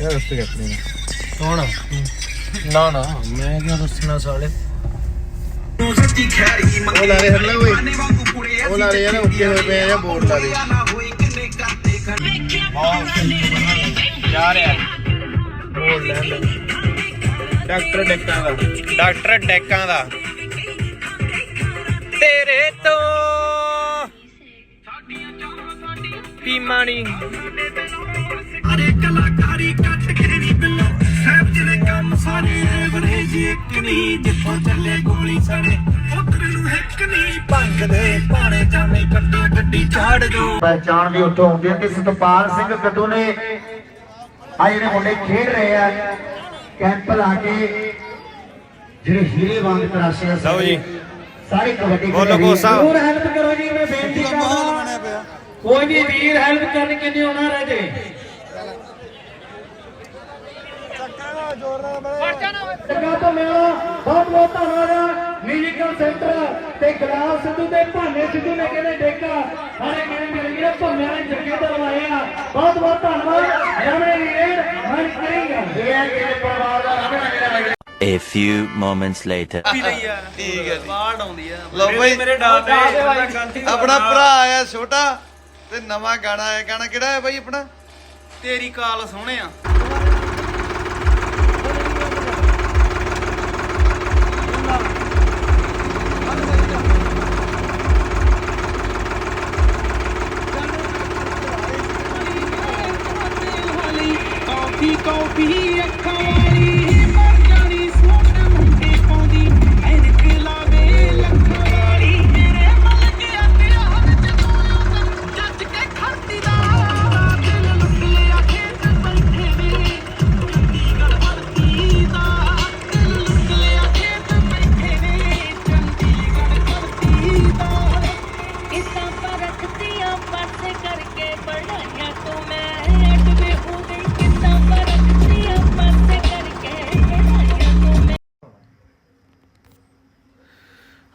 ਰਸਤੇ ਕੌਣ ਨਾ ਨਾ ਮੈਂ ਕਿਉਂ ਦੱਸਣਾ ਸਾਲੇ। ਉਹ ਲਾ ਦੇ ਹਰਲਾ ਓਏ ਉਹ ਲਾ ਦੇ ਯਾਰ ਉੱਕੇ ਹੋਏ ਪਏ ਆ ਜਾਂ ਬੋਰਡ ਲਾ ਦੇ ਜਾ ਰਿਹਾ ਬੋਰਡ ਲੈ ਲੈ ਡਾਕਟਰ ਡੈਕਾਂ ਦਾ। ਡਾਕਟਰ ਡੈਕਾਂ ਦਾ। ਤੇਰੇ ਤੋਂ। ਪੀਮਾਣੀ ਅਰੇ ਕਲਾਕਾਰੀ ਕੱਟ ਕੇ ਨਹੀਂ ਬਿੱਲੋ ਸਾਹਿਬ ਜਿਹੜੇ ਕੰਮ ਸਾਰੇ ਐਵਰੇਜ ਇੱਕ ਨਹੀਂ ਜਿੱਥੋਂ ਚੱਲੇ ਗੋਲੀ ਸੜੇ ਉਧਰ ਨੂੰ ਇੱਕ ਨਹੀਂ ਭੰਗ ਦੇ ਪਾਣੇ ਜਾਵੇਂ ਕੱਟੇ ਗੱਡੀ ਝਾੜ ਦੋ ਪਹਿਚਾਣ ਵੀ ਉੱਥੋਂ ਹੁੰਦੀ ਹੈ ਕਿ ਸਤਪਾਲ ਸਿੰਘ ਕੱਟੂ ਨੇ ਆ ਜਿਹੜੇ ਮੁੰਡੇ ਖੇਡ ਰਹੇ ਆ ਕੈਂਪ ਲਾ ਕੇ ਜਿਹੜੇ ਹੀਰੇ ਵਾਂਗ ਤਰਾਸ਼ੇ ਆ ਲਓ ਜੀ। ਸਾਰੇ ਕਬੱਡੀ ਬੋਲੋ ਖੇਡ ਰਹੇ ਹੈਲਪ ਕਰੋ ਕੋਈ ਵੀ ਵੀਰ ਹੈਲਪ ਕਰਨ ਕੇ ਨਹੀਂ ਆਉਣਾ ਰਹੇ ਜੇ। ਜਗਾ ਤੋਂ ਮੇਰਾ ਬਹੁਤ ਬਹੁਤ ਧੰਨਵਾਦ ਮਿਊਜ਼ੀਕਲ ਸੈਂਟਰ ਤੇ ਗਲਾਬ ਸਿੱਧੂ ਤੇ ਭਾਨੇ ਸਿੱਧੂ ਨੇ ਕਹਿੰਦੇ ਡੇਕਾ? ਸਾਰੇ ਕਹਿੰਦੇ ਮਿਲ ਗਏ ਭੰਮਿਆਂ ਨੇ ਜੱਗੇ ਦਰਵਾਏ ਆ। ਬਹੁਤ ਬਹੁਤ ਧੰਨਵਾਦ। ਰਮਣੇ ਵੀਰ ਮਨ ਕਰੇਗਾ ਇਹ ਹੈ ਕਿ ਪਰਿਵਾਰ ਦਾ ਰਮਣਾ ਜਿਹੜਾ A few moments later. ਠੀਕ ਹੈ ਜੀ। ਬਾੜ ਆਉਂਦੀ ਆ। ਲਓ ਬਈ ਮੇਰੇ ਤੇ ਆਪਣਾ ਭਰਾ ਆਇਆ ਛੋਟਾ। ਤੇ ਨਵਾਂ ਗਾਣਾ ਹੈ ਗਾਣਾ ਕਿਹੜਾ ਹੈ ਬਾਈ ਆਪਣਾ? ਤੇਰੀ ਕਾਲ ਸੋਹਣਿਆ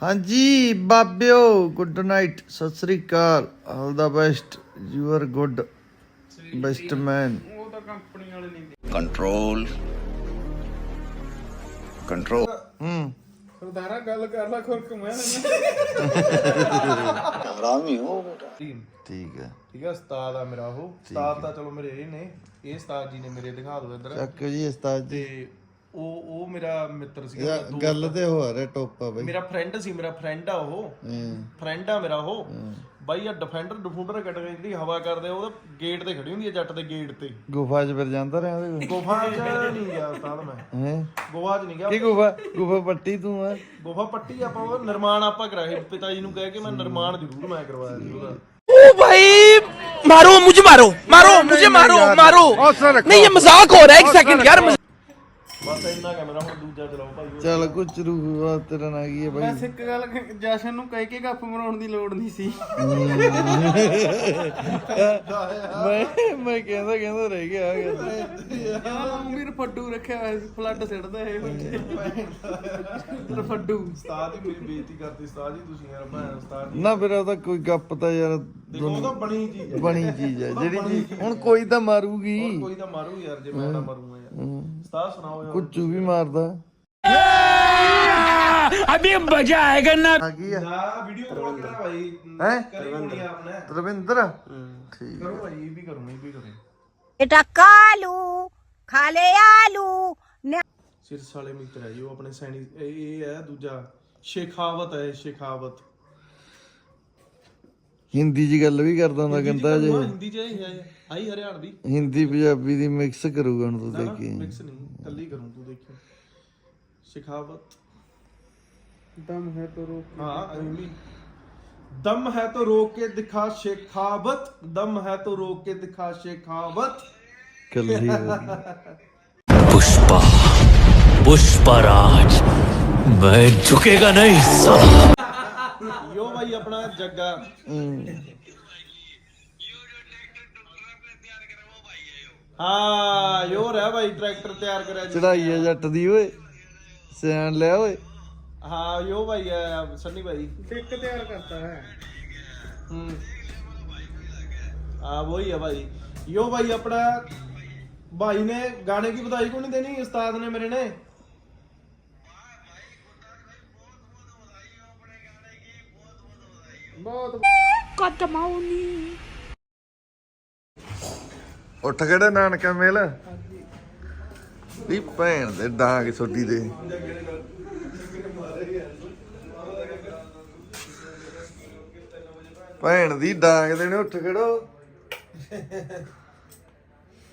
ਹਾਂਜੀ ਬਾਬਿਓ ਗੁੱਡ ਨਾਈਟ ਸਤਿ ਸ੍ਰੀ ਅਕਾਲ। All the best you are good best man control control ਹੂੰ। ਸਰਦਾਰਾ ਗੱਲ ਕਰ ਲੈ ਖੁਰਕ ਮੈਂ ਹਰਾਮੀ ਹੋ ਬੇਟਾ। ਠੀਕ ਹੈ। ਠੀਕ ਹੈ ਉਸਤਾਦ ਆ ਮੇਰਾ ਉਹ। ਉਸਤਾਦ ਤਾਂ ਚਲੋ ਮੇਰੇ ਇਹ ਨੇ। ਇਹ ਉਸਤਾਦ ਜੀ ਨੇ ਮੇਰੇ ਦਿਖਾ ਦਿਓ ਇੱਧਰ। ਚੱਕ ਜੀ ਉਸਤਾਦ ਜੀ। ਤੇ ਉਹ ਉਹ ਮੇਰਾ ਮਿੱਤਰ ਸੀਗਾ ਯਾ, ਦੋਸਤ। ਗੱਲ ਤੇ ਹੋ ਰਿਹਾ ਟੋਪਾ ਬਾਈ ਮੇਰਾ ਫਰੈਂਡ ਸੀ ਮੇਰਾ ਫਰੈਂਡ ਆ ਉਹ ਫਰੈਂਡ ਆ ਮੇਰਾ ਉਹ ਬਾਈ ਆ ਡਿਫੈਂਡਰ ਡਿਫੂਂਡਰ ਕੱਟ ਕੇ ਜਿਹੜੀ ਹਵਾ ਕਰਦੇ ਆ, ਉਹ ਗੇਟ ਤੇ ਖੜੀ ਹੁੰਦੀ ਹੈ ਜੱਟ ਦੇ ਗੇਟ ਤੇ ਗੁਫਾ 'ਚ ਫਿਰ ਜਾਂਦਾ ਰਿਹਾ ਉਹਦੇ ਗੁਫਾ 'ਚ ਨਹੀਂ ਗਿਆ ਉਸਤਾਦ ਮੈਂ ਹੈ ਗੋਆ 'ਚ ਨਹੀਂ ਗਿਆ ਕੀ ਗੁਫਾ ਗੁਫਾ ਪੱਟੀ ਤੂੰ ਆ ਗੁਫਾ ਪੱਟੀ ਆਪਾਂ ਉਹ ਨਿਰਮਾਣ ਆਪਾਂ ਕਰਾਏ ਪਿਤਾ ਜੀ ਨੂੰ ਕਹਿ ਕੇ ਮੈਂ ਨਿਰਮਾਣ ਜ਼ਰੂਰ ਮੈਂ ਕਰਵਾਇਆ ਸੀ ਉਹਦਾ मारो मुझे मारो मारो मुझे मारो मारो नहीं ये मजाक हो रहा है एक सेकंड यार ਬਸ ਇੰਨਾ ਕੈਮਰਾ ਹੁਣ ਦੂਜਾ ਚਲਾਓ ਭਾਈ ਚੱਲ ਕੁਛ ਰੂਹ ਤੇਰਾ ਨਾਂ ਕੀ ਹੈ ਬਾਈ ਬਸ ਇੱਕ ਗੱਲ ਕ- ਜਸ਼ਨ ਨੂੰ ਕਹਿ ਕੇ ਗੱਪ ਮਰਾਉਣ ਦੀ ਲੋੜ ਨਹੀਂ ਸੀ। ਮੈਂ ਮੈਂ ਕਹਿੰਦਾ ਕਹਿੰਦਾ ਰਹਿ ਗਿਆ ਆ ਗਿਆ। ਵੀਰ ਫੱਡੂ ਰੱਖਿਆ ਹੋਇਆ ਸੀ ਫਲੱਡ ਸਿੱਟਦਾ ਇਹ ਬੱਚੇ ਫੱਡੂ ਉਸਤਾਦ ਹੀ ਮੇਰੀ ਬੇਇੱਜ਼ਤੀ ਕਰਦੀ ਉਸਤਾਦ ਜੀ ਤੁਸੀਂ ਯਾਰ ਮੈਂ ਉਸਤਾਦ ਜੀ। ਨਾ ਫਿਰ ਉਹਦਾ ਕੋਈ ਗੱਪ ਤਾਂ ਯਾਰ ਦੇਖੋ ਉਹ ਤਾਂ ਬਣੀ ਚੀਜ਼ ਹੈ ਬਣੀ ਚੀਜ਼ ਹੈ ਜਿਹੜੀ ਚੀਜ਼ ਹੁਣ ਕੋਈ ਤਾਂ ਮਾਰੂਗੀ। ਹੋਰ ਕੋਈ ਤਾਂ ਮਾਰੂ ਯਾਰ ਜੇ ਮੈਂ ਮਾਰੂੰਗਾ ਯਾਰ ਉਸਤਾਦ ਸੁਣਾਓ ਯਾਰ ਕੁੱਚੂ ਵੀ ਮਾਰਦਾ अभी मजा आएगा ना ਆ ਕੀ ਆ ਨਾ ਵੀਡੀਓ ਕਾਲ ਕਰਾ ਭਾਈ ਹੈਂ? ਕਰੀ ਹੋਣੀ ਆ ਆਪਣੇ ਰਵਿੰਦਰ ਠੀਕ ਕਰੋ ਭਾਈ ਇਹ ਵੀ ਕਰੂੰ ਇਹ ਵੀ ਕਰੂੰ ਬੇਟਾ ਕਾਲੂ ਖਾ ਲੈ ਆਲੂ ਸਿਰਸ ਵਾਲੇ ਮਿੱਤਰ ਹੈ ਜੀ ਉਹ ਆਪਣੇ ਸੈਣੀ ਇਹ ਇਹ ਹੈ ਦੂਜਾ ਸ਼ੇਖਾਵਤ ਹੈ ਸ਼ੇਖਾਵਤ ਹਿੰਦੀ 'ਚ ਗੱਲ ਵੀ ਕਰਦਾ ਹੁੰਦਾ ਕਹਿੰਦਾ ਜੇ ਹਿੰਦੀ ਚ ਇਹ ਹੈ ਆਈ ਹਰਿਆਣਵੀ ਹਿੰਦੀ ਪੰਜਾਬੀ ਦੀ ਮਿਕਸ ਕਰੂਗਾ ਹੁਣ ਤੂੰ ਨਾ ਦੇਖੀ ਮਿਕਸ ਨਹੀਂ ਕੱਲੀ ਕਰੂੰ ਤੂੰ ਦੇਖੀ ਸ਼ੇਖਾਵਤ ਦਮ ਹੈ तो रोक हाँ अभी दम है तो रोक के दिखा शेखावत दम है तो रोक के दिखा शेखावत ਕੱਲੀ पुष्पा पुष्पराज मैं झुकेगा नहीं ਯੋ ਬਾਈ ਆਪਣਾ ਜੱਗਾ। ਹਾਂ। ਯੋ ਰਹਿ ਬਾਈ ਟਰੈਕਟਰ ਤਿਆਰ ਕਰਿਆ ਜੀ। ਚੜਾਈ ਹੈ ਜੱਟ ਦੀ ਓਏ। ਸਿਆਣ ਲਿਆ ਓਏ। ਹਾਂ ਯੋ ਬਾਈ ਹੈ ਸੰਨੀ ਬਾਈ। ਡਿੱਕ ਤਿਆਰ ਕਰਤਾ ਹੈ। ਹੂੰ। ਆ ਵਹੀ ਹੈ ਭਾਈ ਯੋ ਭਾਈ ਆਪਣਾ ਭਾਈ ਨੇ ਗਾਣੇ ਕੀ ਵਧਾਈ ਕੋ ਨਹੀਂ ਦੇਣੀ? ਉਸਤਾਦ ਨੇ ਮੇਰੇ ਨੇ। ਬਹੁਤ ਕੱਦ ਮਾਉਨੀ ਉੱਠ ਕਿਹੜੇ ਨਾਨਕਾ ਮੇਲ? ਵੀ ਭੈਣ ਦੇ ਡਾਂਗ ਛੋਟੀ ਦੇ। ਭੈਣ ਦੀ ਡਾਂਗ ਦੇ ਨੇ ਉੱਠ ਖੜੋ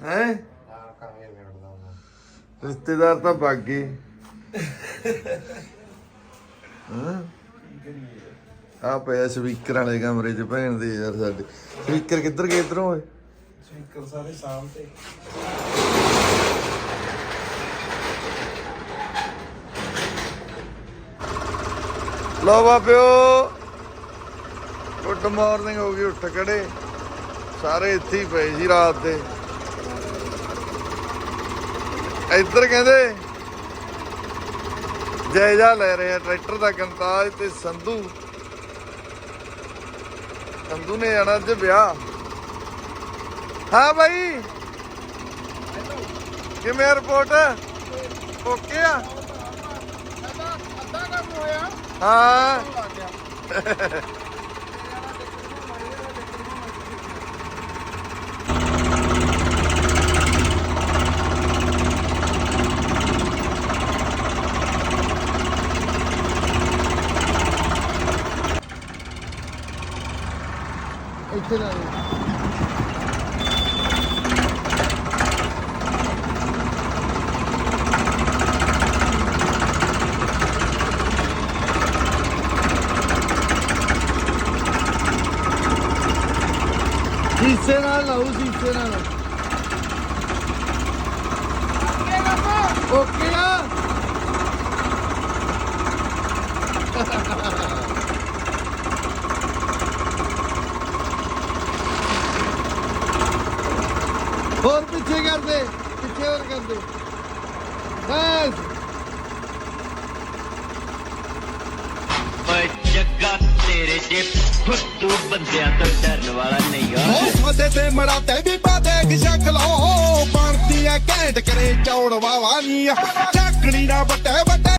ਹੈ? ਰਿਸ਼ਤੇਦਾਰ ਤਾਂ ਭੱਗ ਹਾਂ? ਆ ਪਿਆ ਸਪੀਕਰਾਂ ਵਾਲੇ ਕਮਰੇ 'ਚ ਭੈਣ ਦੇ ਯਾਰ ਸਾਡੇ। ਸਪੀਕਰ ਕਿੱਧਰ ਗਏ ਇਧਰੋਂ ਓਏ? ਸਪੀਕਰ ਸਾਰੇ ਸਾਹਮਣੇ ਲੋ ਬਾਪਿਓ ਗੁੱਡ ਮਾਰਨਿੰਗ ਹੋ ਗਈ ਉੱਠ ਖੜੇ। ਸਾਰੇ ਇੱਥੇ ਹੀ ਪਏ ਸੀ ਰਾਤ ਦੇ। ਇੱਧਰ ਕਹਿੰਦੇ ਜਾਇਜ਼ਾ ਲੈ ਰਹੇ ਆ ਟਰੈਕਟਰ ਦਾ ਕੰਤਾਜ ਤੇ ਸੰਧੂ। ਸੰਧੂ ਨੇ ਜਾਣਾ ਅੱਜ ਵਿਆਹ। ਹਾਂ ਭਾਈ ਕਿਵੇਂ ਰਿਪੋਰਟ ਓਕੇ ਆ? ਹਾਂ। ਇੱਥੇ ਲਾ ਦੇ ਸ਼ੀਸ਼ੇ ਨਾਲ ਲਾਉ ਸ਼ੀਸ਼ੇ ਨਾਲ ਓਕੇ ਆ ਹੋਰ ਪਿੱਛੇ ਕਰਦੇ ਕਰਦੇ ਬਸ। ਓਏ ਜੱਗਾ ਤੇਰੇ ਜੇ ਫੁੱਟੂ ਬੰਦਿਆਂ ਤੋਂ ਡਰਨ ਵਾਲਾ ਨਹੀਂ ਆ। ਸਾਡੇ ਤੇ ਮਰਾਤੇ ਵੀ ਬਾਦੇ ਕਿ ਸ਼ਕਲੋ ਬਣਦੀ ਐ ਘੈਂਟ ਕਰੇ ਚੌੜ ਵਾਵਾ ਨੀ ਚੱਕਣੀ ਨਾ ਵੱਟੇ ਵੱਟੇ